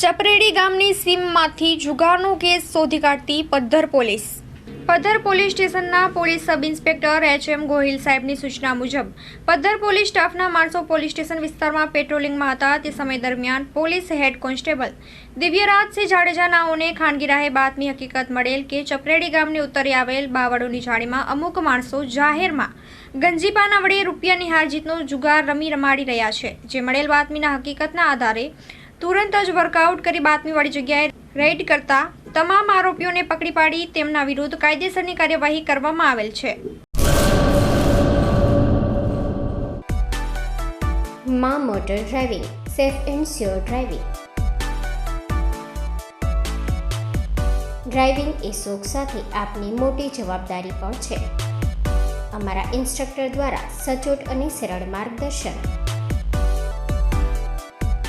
ચપરેડી ગામની સીમમાંથી જુગારનો કેસ શોધી કાઢતી પદ્ધર પોલીસ. પદ્ધર પોલીસ સ્ટેશનના police sub inspector H M Gohil સાહેબની સૂચના મુજબ, પદ્ધર પોલીસ સ્ટાફના માણસો પોલીસ સ્ટેશન વિસ્તારમાં પેટ્રોલિંગમાં હતા. તે સમય દરમિયાન police head constable Divyarajsinh Jadeja નાઓને ખાનગી રાહે બાતમી હકીકત મળેલ કે ચપરેડી ગામની ઉત્તરે આવેલ બાવળોની જાળીમાં અમુક માણસો જાહેરમાં ગંજીપાના વડે રૂપિયાની હારજીતનો જુગાર રમી રમાડી રહ્યા છે, જે મળેલ બાતમીના હકીકતના આધારે તુરંત જ વર્કઆઉટ કરી બાતમીવાળી જગ્યાએ રેડ કરતા તમામ આરોપીઓને પકડી પાડી તેમના વિરુદ્ધ કાયદેસરની કાર્યવાહી કરવામાં આવેલ છે. મા motor driving, safe and sure driving. Driving એ શોખ સાથે આપની મોટી જવાબદારી પણ છે. અમારા ઇન્સ્ટ્રક્ટર દ્વારા સચોટ અને સરળ માર્ગદર્શન.